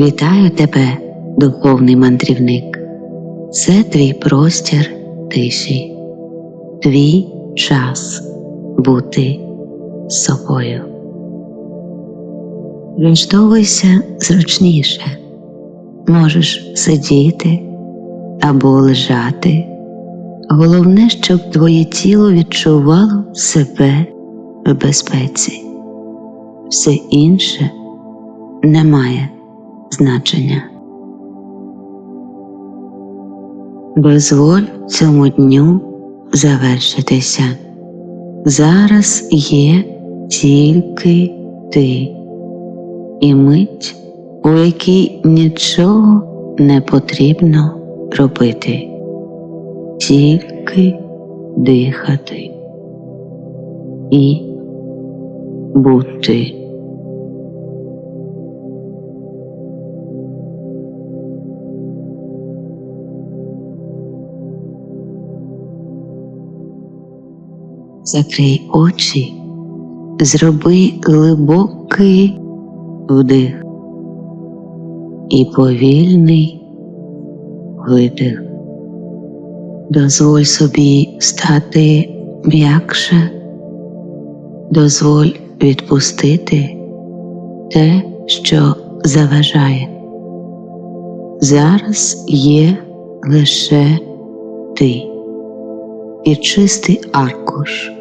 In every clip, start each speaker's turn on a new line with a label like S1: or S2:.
S1: Вітаю тебе, духовний мандрівник. Це твій простір тиші, твій час бути собою. Влаштовуйся зручніше, можеш сидіти або лежати. Головне, щоб твоє тіло відчувало себе в безпеці. Все інше не має значення. Дозволь цьому дню завершитися. Зараз є тільки ти і мить, у якій нічого не потрібно робити, тільки дихати і бути. Закрий очі, зроби глибокий вдих і повільний видих. Дозволь собі стати м'якше, дозволь відпустити те, що заважає. Зараз є лише ти і чистий аркуш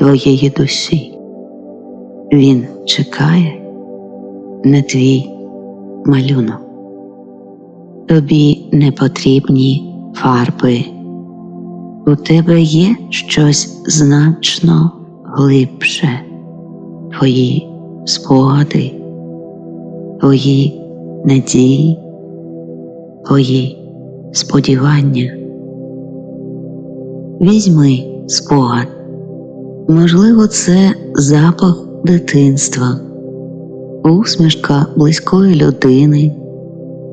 S1: твоєї душі. Він чекає на твій малюнок. Тобі не потрібні фарби. У тебе є щось значно глибше, твої спогади, твої надії, твої сподівання. Візьми спогад. Можливо, це запах дитинства, усмішка близької людини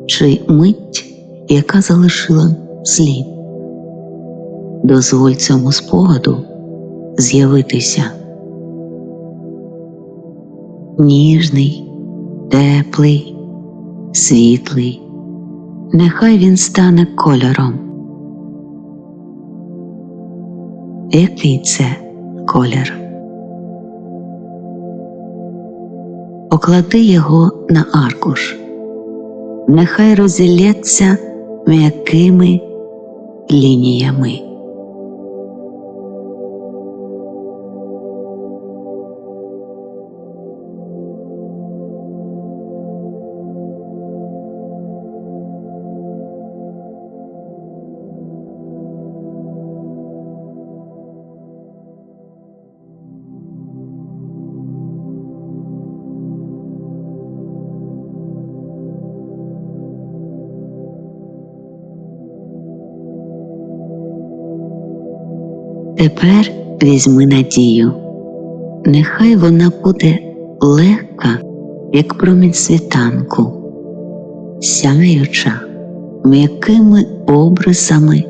S1: чи мить, яка залишила слід. Дозволь цьому спогаду з'явитися. Ніжний, теплий, світлий, нехай він стане кольором. Який це колір? Поклади його на аркуш, нехай розілється м'якими лініями. Тепер візьми надію, нехай вона буде легка, як промінь світанку, сяюча м'якими образами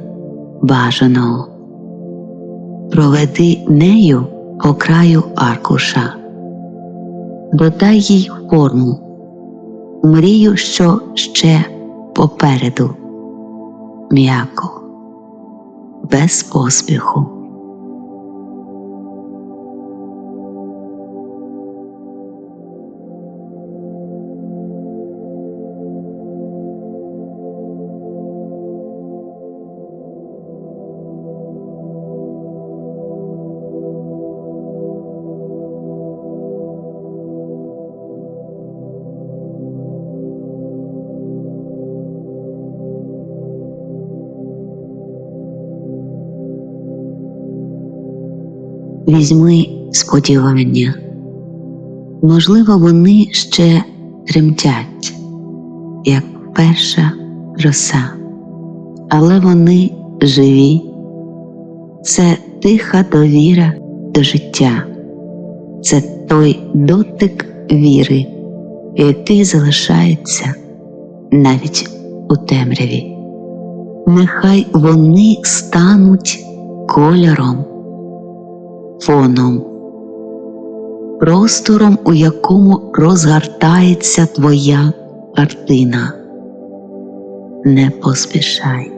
S1: бажаного. Проведи нею по краю аркуша, додай їй форму, мрію, що ще попереду, м'яко, без поспіху. Візьми сподівання, можливо, вони ще тремтять, як перша роса, але вони живі, це тиха довіра до життя, це той дотик віри, який залишається навіть у темряві. Нехай вони стануть кольором фоном, простором, у якому розгортається твоя картина. Не поспішай.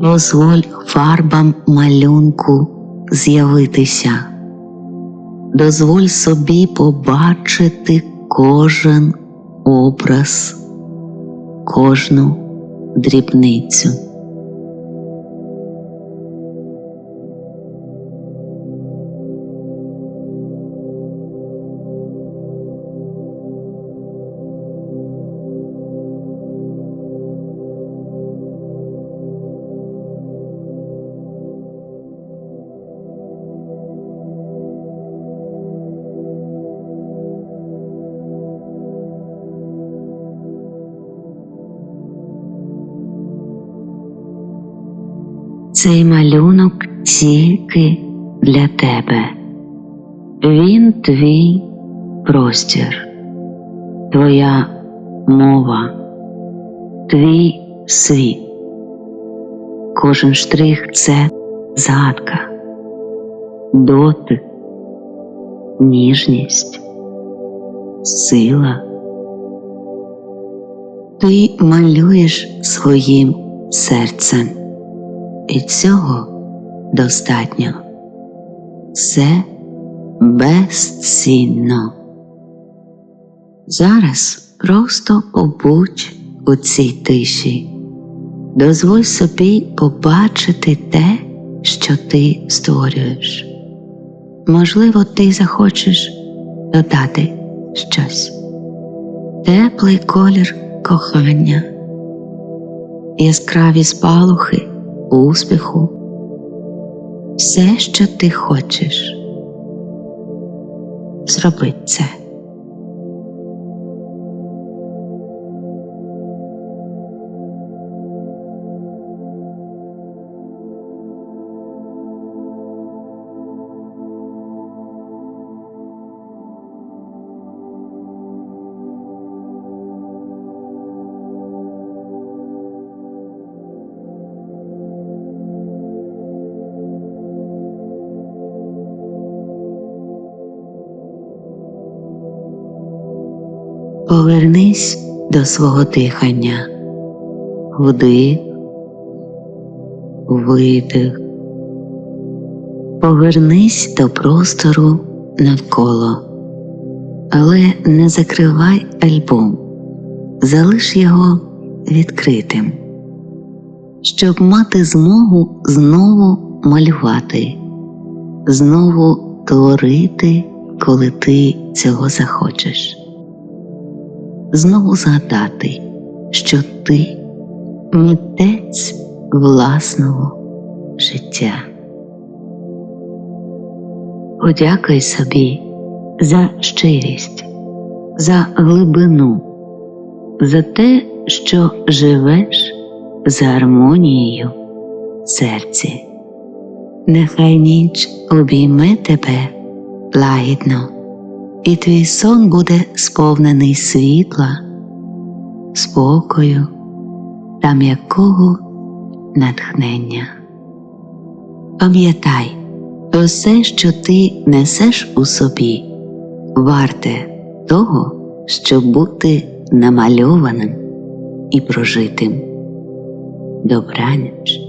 S1: Дозволь фарбам малюнку з'явитися. Дозволь собі побачити кожен образ, кожну дрібницю. Цей малюнок тільки для тебе. Він твій простір, твоя мова, твій світ. Кожен штрих це згадка, дотик, ніжність, сила. Ти малюєш своїм серцем. І цього достатньо. Це безцінно. Зараз просто побудь у цій тиші, дозволь собі побачити те, що ти створюєш. Можливо, ти захочеш додати щось, теплий колір кохання, яскраві спалухи успіху, все, що ти хочеш. Зроби це. Повернись до свого дихання, вдих, видих. Повернись до простору навколо, але не закривай альбом, залиш його відкритим, щоб мати змогу знову малювати, знову творити, коли ти цього захочеш знову згадати, що ти митець власного життя. Подякуй собі за щирість, за глибину, за те, що живеш за гармонією в серці. Нехай ніч обійме тебе лагідно і твій сон буде сповнений світла, спокою та м'якого натхнення. Пам'ятай, усе, що ти несеш у собі, варте того, щоб бути намальованим і прожитим. Добраніч.